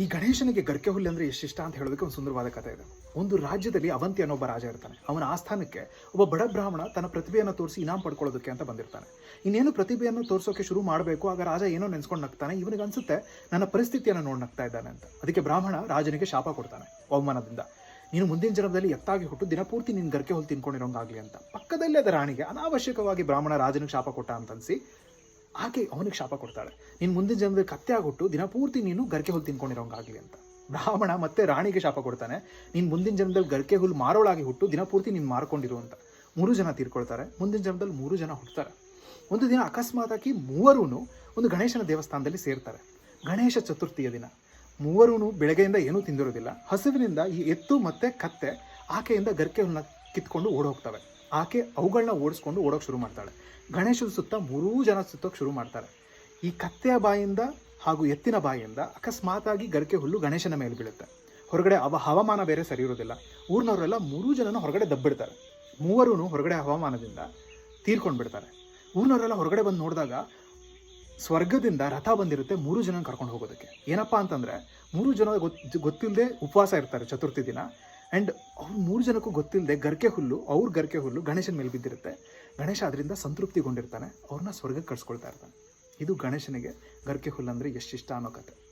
ಈ ಗಣೇಶನಿಗೆ ಗರ್ಕೆ ಹುಲ್ಲು ಅಂದ್ರೆ ಎಷ್ಟಿಷ್ಟ ಅಂತ ಹೇಳೋದಕ್ಕೆ ಒಂದು ಸುಂದರವಾದ ಕಥೆ ಇದೆ. ಒಂದು ರಾಜ್ಯದಲ್ಲಿ ಅವಂತಿ ಅನ್ನೋ ಒಬ್ಬ ರಾಜ ಇರ್ತಾನೆ. ಅವನ ಆಸ್ಥಾನಕ್ಕೆ ಒಬ್ಬ ಬಡ ಬ್ರಾಹ್ಮಣ ತನ್ನ ಪ್ರತಿಭೆಯನ್ನು ತೋರಿಸಿ ಇನಾಮ್ ಪಡ್ಕೊಳ್ಳೋದಕ್ಕೆ ಅಂತ ಬಂದಿರ್ತಾನೆ. ಇನ್ನೇನು ಪ್ರತಿಭೆಯನ್ನು ತೋರಿಸೋಕೆ ಶುರು ಮಾಡಬೇಕು, ಆಗ ರಾಜ ಏನೋ ನೆನೆಸ್ಕೊಂಡು ನಗ್ತಾನೆ. ಇವನಿಗೆ ಅನ್ಸುತ್ತೆ, ನನ್ನ ಪರಿಸ್ಥಿತಿಯನ್ನು ನೋಡಿ ನಗ್ತಾ ಇದ್ದಾನೆ ಅಂತ. ಅದಕ್ಕೆ ಬ್ರಾಹ್ಮಣ ರಾಜನಿಗೆ ಶಾಪ ಕೊಡ್ತಾನೆ, ಅವಮಾನದಿಂದ. ನೀನು ಮುಂದಿನ ಜನ್ಮದಲ್ಲಿ ಎತ್ತಾಗಿ ಹುಟ್ಟು ದಿನಪೂರ್ತಿ ನಿನ್ನ ಗರ್ಕೆ ಹುಲ್ಲು ತಿನ್ಕೊಂಡಿರೋಂಗಾಗ್ಲಿ ಅಂತ. ಪಕ್ಕದಲ್ಲೇ ಅದ ರಾಣಿಗೆ ಅನಾವಶ್ಯಕವಾಗಿ ಬ್ರಾಹ್ಮಣ ರಾಜನಿಗೆ ಶಾಪ ಕೊಟ್ಟ ಅಂತ ಅನ್ಸಿ ಆಕೆ ಅವನಿಗೆ ಶಾಪ ಕೊಡ್ತಾಳೆ. ನೀನು ಮುಂದಿನ ಜನ್ಮದಲ್ಲಿ ಕತ್ತೆ ಆಗ್ಬಿಟ್ಟು ದಿನಪೂರ್ತಿ ನೀನು ಗರ್ಕೆ ಹುಲ್ಲು ತಿನ್ಕೊಂಡಿರೋಂಗಾಗ್ಲಿ ಅಂತ. ಬ್ರಾಹ್ಮಣ ಮತ್ತೆ ರಾಣಿಗೆ ಶಾಪ ಕೊಡ್ತಾನೆ. ನೀನು ಮುಂದಿನ ಜನ್ಮದಲ್ಲಿ ಗರ್ಕೆ ಹುಲ್ಲು ಮಾರೋಳಾಗಿ ಹುಟ್ಟು ದಿನಪೂರ್ತಿ ನೀನು ಮಾರ್ಕೊಂಡಿರು ಅಂತ. ಮೂರು ಜನ ತೀರ್ಕೊಳ್ತಾರೆ. ಮುಂದಿನ ಜನ್ಮದಲ್ಲಿ ಮೂರು ಜನ ಹುಟ್ಟುತ್ತಾರೆ ಒಂದು ದಿನ ಅಕಸ್ಮಾತಾಗಿ ಮೂವರೂನು ಒಂದು ಗಣೇಶನ ದೇವಸ್ಥಾನದಲ್ಲಿ ಸೇರ್ತಾರೆ. ಗಣೇಶ ಚತುರ್ಥಿಯ ದಿನ. ಮೂವರೂನು ಬೆಳಗ್ಗೆಯಿಂದ ಏನೂ ತಿಂದಿರೋದಿಲ್ಲ. ಹಸುವಿನಿಂದ ಈ ಎತ್ತು ಮತ್ತೆ ಕತ್ತೆ ಆಕೆಯಿಂದ ಗರ್ಕೆ ಹುಲ್ಲನ್ನ ಕಿತ್ಕೊಂಡು ಓಡೋಗ್ತವೆ. ಆಕೆ ಅವುಗಳನ್ನ ಓಡಿಸ್ಕೊಂಡು ಓಡೋಕೆ ಶುರು ಮಾಡ್ತಾಳೆ. ಗಣೇಶನ ಸುತ್ತ ಮೂರೂ ಜನ ಸುತ್ತೋಕೆ ಶುರು ಮಾಡ್ತಾರೆ. ಈ ಕತ್ತೆಯ ಬಾಯಿಂದ ಹಾಗೂ ಎತ್ತಿನ ಬಾಯಿಂದ ಅಕಸ್ಮಾತಾಗಿ ಗರ್ಕೆ ಹುಲ್ಲು ಗಣೇಶನ ಮೇಲೆ ಬೀಳುತ್ತೆ. ಹೊರಗಡೆ ಅವ ಹವಾಮಾನ ಬೇರೆ ಸರಿ ಇರೋದಿಲ್ಲ ಊರಿನವರೆಲ್ಲ ಮೂರೂ ಜನನ ಹೊರಗಡೆ ದಬ್ಬಿಡ್ತಾರೆ. ಮೂವರೂ ಹೊರಗಡೆ ಹವಾಮಾನದಿಂದ ತೀರ್ಕೊಂಡು ಬಿಡ್ತಾರೆ. ಊರಿನವರೆಲ್ಲ ಹೊರಗಡೆ ಬಂದು ನೋಡಿದಾಗ ಸ್ವರ್ಗದಿಂದ ರಥ ಬಂದಿರುತ್ತೆ ಮೂರು ಜನ ಕರ್ಕೊಂಡು ಹೋಗೋದಕ್ಕೆ. ಏನಪ್ಪಾ ಅಂತಂದ್ರೆ ಮೂರು ಜನ ಗೊತ್ತು ಗೊತ್ತಿಲ್ಲದೆ ಉಪವಾಸ ಇರ್ತಾರೆ ಚತುರ್ಥಿ ದಿನ. ಆ್ಯಂಡ್ ಅವ್ರು ಮೂರು ಜನಕ್ಕೂ ಗೊತ್ತಿಲ್ಲದೆ ಗರ್ಕೆ ಹುಲ್ಲು, ಅವ್ರ ಗರ್ಕೆ ಹುಲ್ಲು ಗಣೇಶನ ಮೇಲೆ ಬಿದ್ದಿರುತ್ತೆ. ಗಣೇಶ ಅದರಿಂದ ಸಂತೃಪ್ತಿಗೊಂಡಿರ್ತಾನೆ ಅವ್ರನ್ನ ಸ್ವರ್ಗಕ್ಕೆ ಕಳ್ಸ್ಕೊಳ್ತಾ ಇರ್ತಾನೆ. ಇದು ಗಣೇಶನಿಗೆ ಗರ್ಕೆ ಹುಲ್ಲು ಅಂದರೆ ಇಷ್ಟ ಅನ್ನೋ ಕತೆ